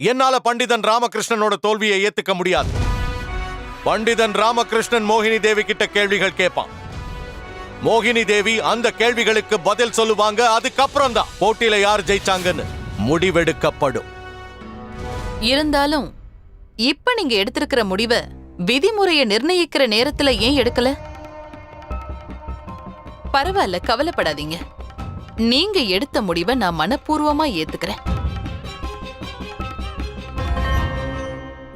என்னால பண்டிதன் ராமகிருஷ்ணனோட தோல்வியை ஏத்துக்க முடியாது. பண்டிதன் ராமகிருஷ்ணன் மோகினி தேவி கிட்ட கேள்விகள் கேட்பான் மோகினி தேவி அந்த கேள்விகளுக்கு பதில் சொல்லுவாங்க அதுக்கப்புறம் தான் போட்டியில யார் ஜெயிச்சாங்கன்னு முடிவெடுக்கப்படும். இருந்தாலும் இப்ப நீங்க எடுத்திருக்கிற முடிவை விதிமுறையை நிர்ணயிக்கிற நேரத்துல ஏன் எடுக்கல? பரவாயில்ல கவலைப்படாதீங்க. நீங்க எடுத்த முடிவை நான் மனப்பூர்வமா ஏத்துக்கிறேன்.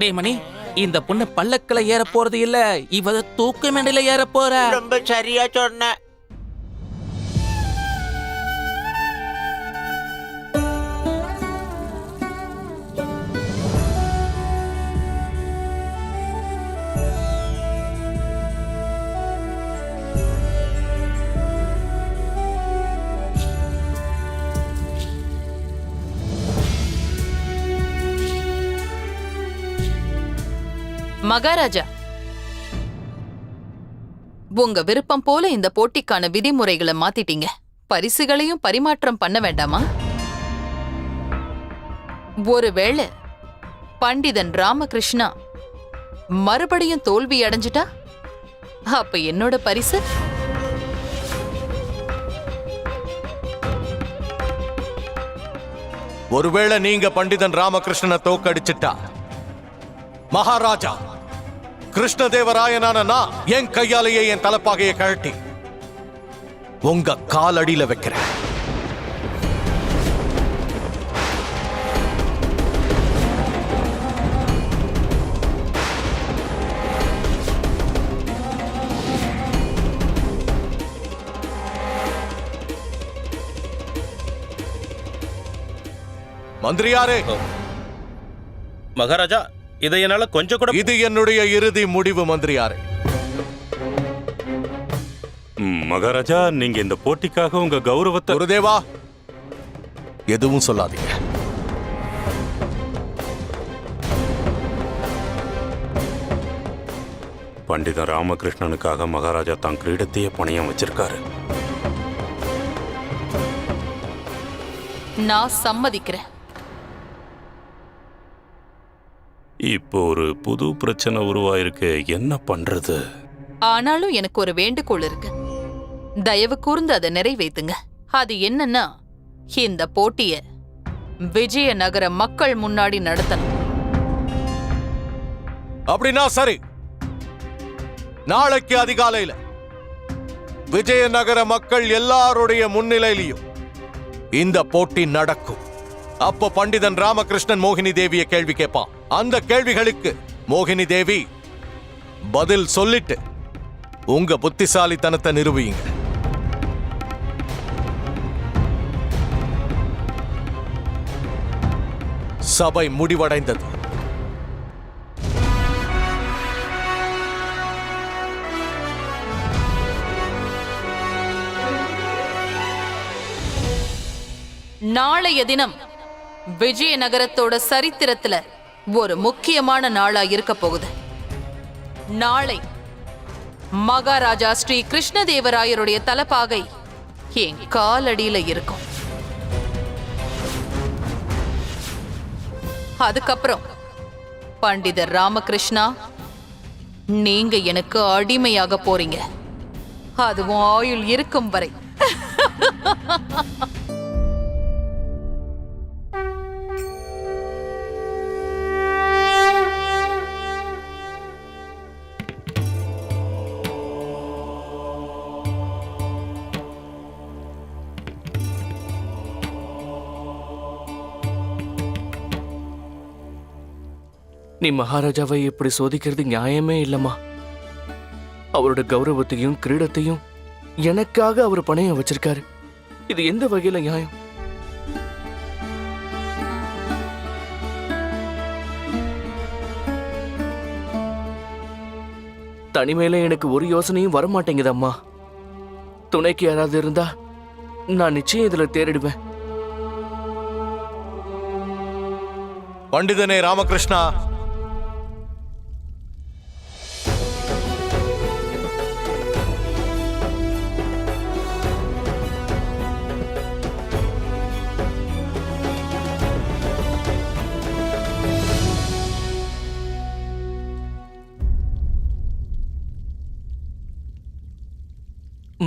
டே மணி இந்த பொண்ணு பல்லக்கில ஏற போறது இல்ல இவ தூக்கு மேடையில ஏற போற ரொம்ப சரியா சொன்ன. மகாராஜா. உங்க விருப்பம் போல இந்த போட்டிக்கான விதிமுறைகளை மாத்திட்டீங்க. பரிசுகளையும் பரிமாற்றம் பண்ண வேண்டாமா? ஒருவேளை பண்டிதன் ராமகிருஷ்ணா மறுபடியும் தோல்வி அடைஞ்சிட்டா? அப்ப என்னோட பரிசு? ஒருவேளை நீங்க பண்டிதன் ராமகிருஷ்ணனை தோக்கடிச்சிட்டா? மகாராஜா கிருஷ்ணதேவராயனான நான் என் கையாலேயே என் தலைப்பாகையை கழட்டி உங்க காலடியில வைக்கிறேன். மந்திரியாரே. மகாராஜா இதை என்னால கொஞ்சம் கூட இது என்னுடைய இறுதி முடிவு மந்திரியாரே. ம், மகாராஜா நீங்க இந்த போட்டிக்காக உங்க கௌரவத்தை குருதேவா எதுவும் சொல்லாதீங்க. பண்டித ராமகிருஷ்ணனுக்காக மகாராஜா தான் கிரீடத்தையே பணையம் வச்சிருக்காரு. நான் சம்மதிக்கிறேன். இப்போ ஒரு புது பிரச்சனை உருவாயிருக்கு. என்ன பண்றது? ஆனாலும் எனக்கு ஒரு வேண்டுகோள் இருக்கு. தயவு கூர்ந்து அதை நிறைவேத்துங்க. அது என்னன்னா இந்த போட்டிய விஜயநகர மக்கள் முன்னாடி நடத்தணும். அப்படின்னா சரி. நாளைக்கு அதிகாலையில விஜயநகர மக்கள் எல்லாருடைய முன்னிலையிலையும் இந்த போட்டி நடக்கும். அப்போ பண்டிதன் ராமகிருஷ்ணன் மோகினி தேவியை கேள்வி கேட்பான். அந்த கேள்விகளுக்கு மோகினி தேவி பதில் சொல்லிட்டு உங்க புத்திசாலித்தனத்தை நிரூபியுங்க. சபை முடிவடைந்தது. நாளைய தினம் விஜயநகரத்தோட சரித்திரத்துல ஒரு முக்கியமான நாளா இருக்க போகுது. நாளை மகாராஜா ஸ்ரீ கிருஷ்ணதேவராயருடைய தலப்பாகை என் காலடியில இருக்கும். அதுக்கப்புறம் பண்டிதர் ராமகிருஷ்ணா நீங்க எனக்கு அடிமையாக போறீங்க. அதுவும் ஆயுள் இருக்கும் வரை. நீ மகாராஜாவை இப்படி சோதிக்கிறது நியாயமே இல்லம்மா. அவரோட கௌரவத்தையும் கிரீடத்தையும் எனக்காக அவர் பணையம் வச்சிருக்காரு. இது எந்த வகையில நியாயம்? தனிமையில எனக்கு ஒரு யோசனையும் வர மாட்டேங்குதம்மா துணைக்கு யாராவது இருந்தா நான் நிச்சயம் இதுல தேரிடுவேன். பண்டிதனே ராமகிருஷ்ணா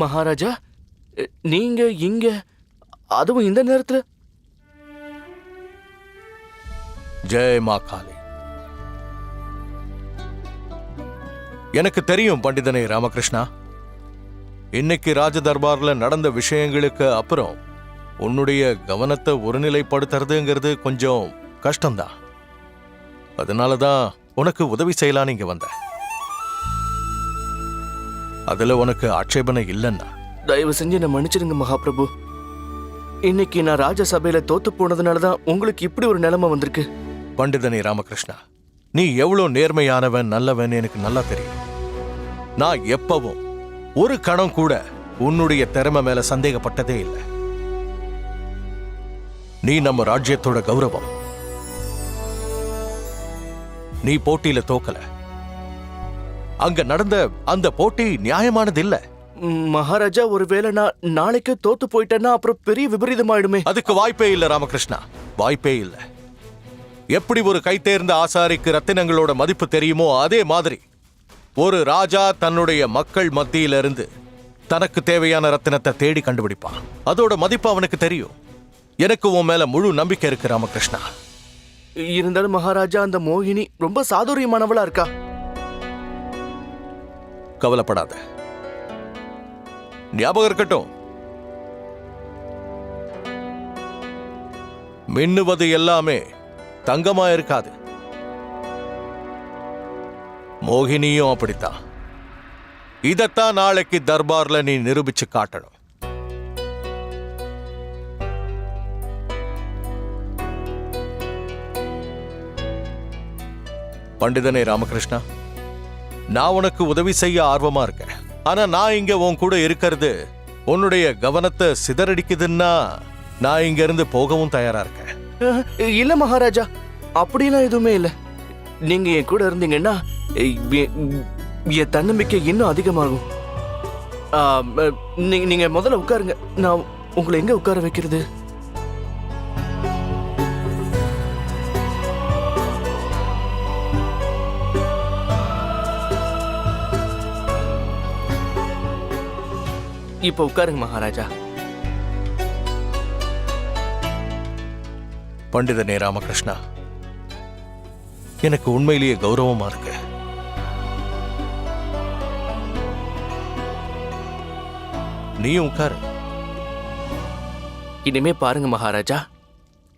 மகாராஜா நீங்க இங்க அதுவும் இந்த நேரத்துல? ஜெய் மா காளி. எனக்கு தெரியும் பண்டிதனை ராமகிருஷ்ணா. இன்னைக்கு ராஜ தர்பார்ல நடந்த விஷயங்களுக்கு அப்புறம் உன்னுடைய கவனத்தை ஒருநிலைப்படுத்துறதுங்கிறது கொஞ்சம் கஷ்டம்தான். அதனால தான் உனக்கு உதவி செய்யலான்னு இங்க வந்தேன். அதுல உனக்கு ஆட்சேபனை இல்லைன்னா? தயவு செஞ்சு என்ன மன்னிச்சிடுங்க மகாபிரபு. இன்னைக்கு நான் ராஜசபையில தோத்து போனதுனால தான் உங்களுக்கு இப்படி ஒரு நிலைமை வந்திருக்கு. பண்டிதனே ராமகிருஷ்ணா நீ எவ்வளவு நேர்மையானவன் நல்லவன் எனக்கு நல்லா தெரியும். நான் எப்பவும் ஒரு கணம் கூட உன்னுடைய திறமை மேல சந்தேகப்பட்டதே இல்லை. நீ நம்ம ராஜ்யத்தோட கௌரவம். நீ போட்டியில தோக்கல. அங்க நடந்த அந்த போட்டி நியாயமானது இல்ல மகாராஜா ஒருவேளை நான் நாளைக்கு தோத்து போயிட்டேன்னா அப்புறம் பெரிய விபரீதமாயிடுமே. அதுக்கு வாய்ப்பே இல்ல ராமகிருஷ்ணா. வாய்ப்பே இல்ல. எப்படி ஒரு கைத்தேர்ந்த ஆசாரிக்கு ரத்தினங்களோட மதிப்பு தெரியுமோ அதே மாதிரி. ஒரு ராஜா தன்னுடைய மக்கள் மத்தியில இருந்து தனக்கு தேவையான ரத்தினத்தை தேடி கண்டுபிடிப்பான். அதோட மதிப்பு அவனுக்கு தெரியும். எனக்கு உன் மேல முழு நம்பிக்கை இருக்கு ராமகிருஷ்ணா. இருந்தாலும் மகாராஜா அந்த மோகினி ரொம்ப சாதுரியமானவளா இருக்கா? கவலைப்படாத. ஞாபகம் இருக்கட்டும். மின்னுவது எல்லாமே தங்கமா இருக்காது மோகினியும் அப்படித்தான். இதத்தான் நாளைக்கு தர்பார்ல நீ நிரூபிச்சு காட்டணும். பண்டிதனே ராமகிருஷ்ணா. நான் உனக்கு உதவி செய்ய ஆர்வமா இருக்கேன். ஆனா நான் இங்க உன் கூட இருக்கிறது உன்னுடைய கவனத்தை சிதறடிக்குதுன்னா நான் இங்க இருந்து போகவும் தயாரா இருக்கேன். இல்ல மகாராஜா அப்படிலாம் எதுவுமே இல்ல. நீங்க என் கூட இருந்தீங்கன்னா என் தன்னம்பிக்கை இன்னும் அதிகமாகும். நீங்க முதல்ல உட்காருங்க. நான் உங்களை எங்க உட்கார வைக்கிறது? இப்ப உட்காருங்க மகாராஜா பண்டிதனே ராமகிருஷ்ணா எனக்கு உண்மையிலேயே கௌரவமா இருக்கு நீயும் உட்காரு இனிமே பாருங்க மகாராஜா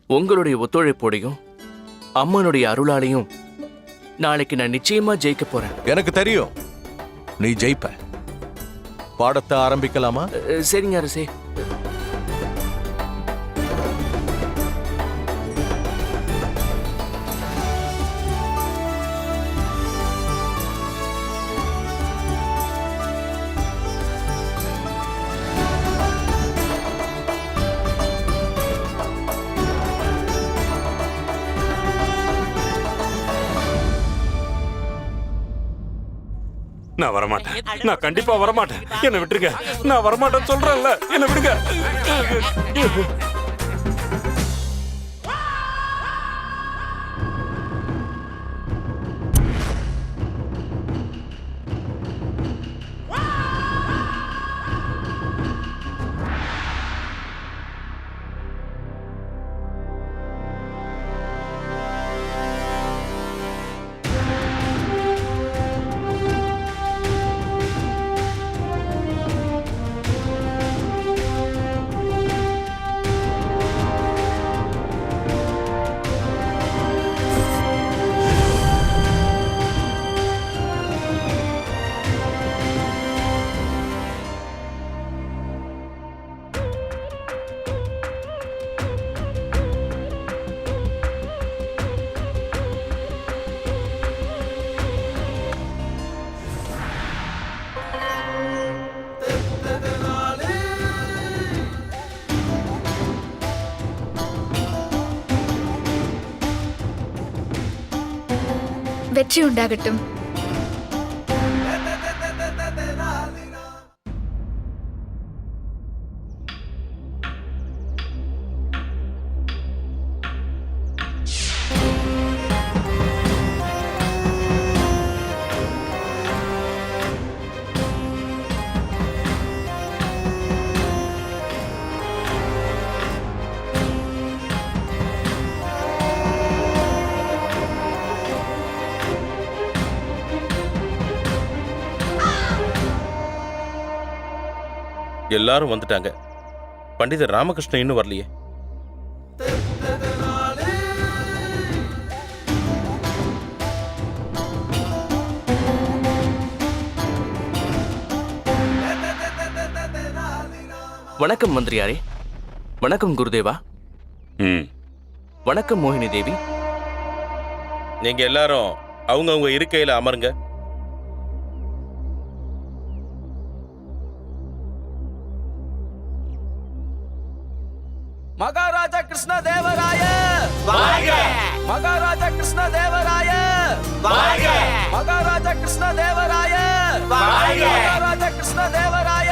உங்களுடைய ஒத்துழைப்போடையும் அம்மனுடைய அருளாலையும் நாளைக்கு நான் நிச்சயமா ஜெயிக்க போறேன் எனக்கு தெரியும் நீ ஜெயிப்ப பாடத்தை ஆரம்பிக்கலாமா? சரிங்க அரசே. நான் வரமாட்டேன். நான் கண்டிப்பா வரமாட்டேன். என்ன விட்டுருங்க. நான் வரமாட்டேன்னு சொல்றேன்ல. என்ன விடுங்க. வெற்றி உண்டாகட்டும் எல்லாரும் வந்துட்டாங்க. பண்டிதர் ராமகிருஷ்ணன் இன்னும் வரலையே. வணக்கம் மந்திரியாரே. வணக்கம் குருதேவா. ம். வணக்கம் மோகினி தேவி. நீங்க எல்லாரும் அவங்கவங்க இருக்கையில அமருங்க. மகாராஜா கிருஷ்ண தேவராய! மகாராஜா கிருஷ்ண தேவராய!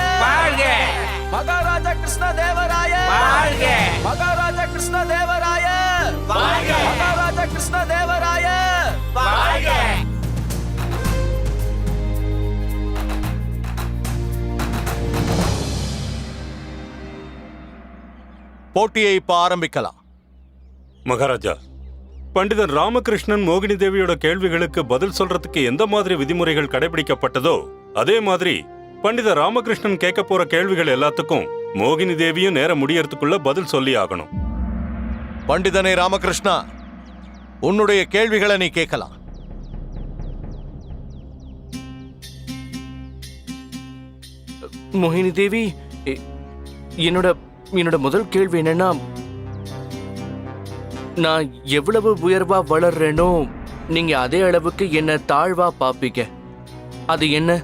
மகாராஜா கிருஷ்ண தேவராய! மகாராஜா கிருஷ்ண தேவராய! மகாராஜா கிருஷ்ண தேவராய! போட்டியை இப்ப ஆரம்பிக்கலாம். மகாராஜா பண்டிதன் ராமகிருஷ்ணன் மோகினி தேவியோட கேள்விகளுக்கு பதில் சொல்றதுக்கு எந்த மாதிரி விதிமுறைகள் கடைபிடிக்கப்பட்டதோ அதே மாதிரி பண்டிதர் ராமகிருஷ்ணன் கேட்க போற கேள்விகள் எல்லாத்துக்கும் மோகினி தேவியும் நேரம் முடியறதுக்குள்ள பதில் சொல்லி ஆகணும். பண்டிதனே ராமகிருஷ்ணா உன்னுடைய கேள்விகளை நீ கேட்கலாம். மோகினி தேவி என்னோட என்னோட முதல் கேள்வி என்னன்னா நான் எவ்வளவு உயர்வா வளர்றேனோ நீங்க அதே அளவுக்கு என்ன தாழ்வா பாப்பீங்க. அது என்ன?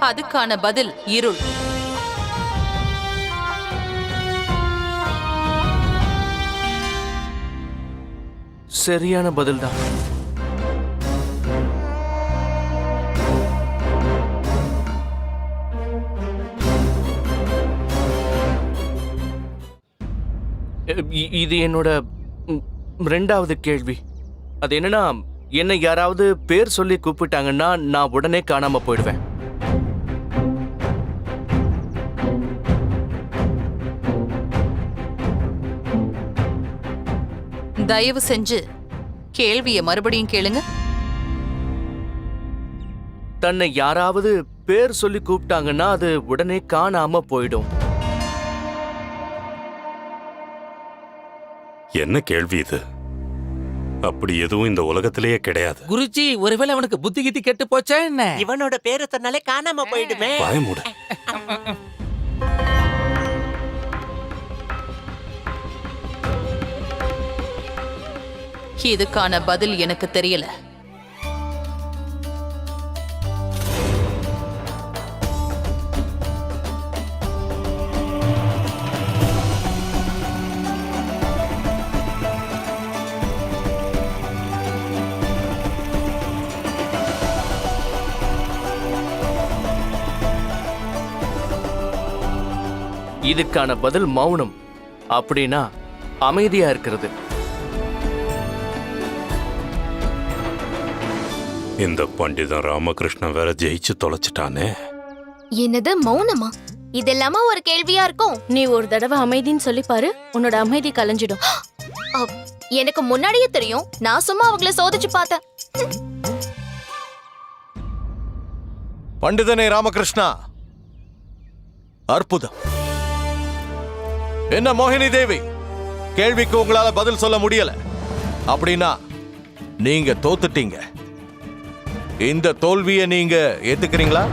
அதுக்கான பதில் இருள். சரியான பதில் தான் இது என்னோட ரெண்டாவது கேள்வி. அது என்னன்னா என்னை யாராவது பேர் சொல்லி கூப்பிட்டாங்கன்னா நான் உடனே காணாம போயிடுவேன். தயவு செஞ்சு கேள்விய மறுபடியும் கேளுங்க. தன்னை யாராவது பேர் சொல்லி கூப்பிட்டாங்கன்னா அது உடனே காணாம போயிடும். என்ன கேள்வி இது? அப்படி எதுவும் இந்த உலகத்திலேயே கிடையாது. குருஜி ஒருவேளை அவனுக்கு புத்தி கித்தி கெட்டு போச்சா என்ன? இவனோட பேரு சொன்னாலே காணாம போயிடுமே. பயமுட இதுக்கான பதில் எனக்கு தெரியல. இதுக்கான பதில் மௌனம். அப்படின்னா அமைதியா இருக்கிறது. இந்த பண்டிதன் ராமகிருஷ்ணன் வேற ஜெயிச்சு தொலைச்சிட்டானே. என்னது மௌனமா? இதெல்லாமா ஒரு கேள்வியா இருக்கும்? நீ ஒரு தடவை அமைதின்னு சொல்லி பாரு உன்னோட அமைதி கலைஞ்சிடும். அப், எனக்கு முன்னாடியே தெரியும். நான் சும்மா அவங்கள சோதிச்சு பார்த்தேன். பண்டிதனே ராமகிருஷ்ணா. அற்புதம். என்ன மோகினி தேவி? கேள்விக்கு உங்களால பதில் சொல்ல முடியல. அப்படின்னா நீங்க தோத்துட்டீங்க. இந்த தோல்வியை நீங்க ஏத்துக்கிறீங்களா?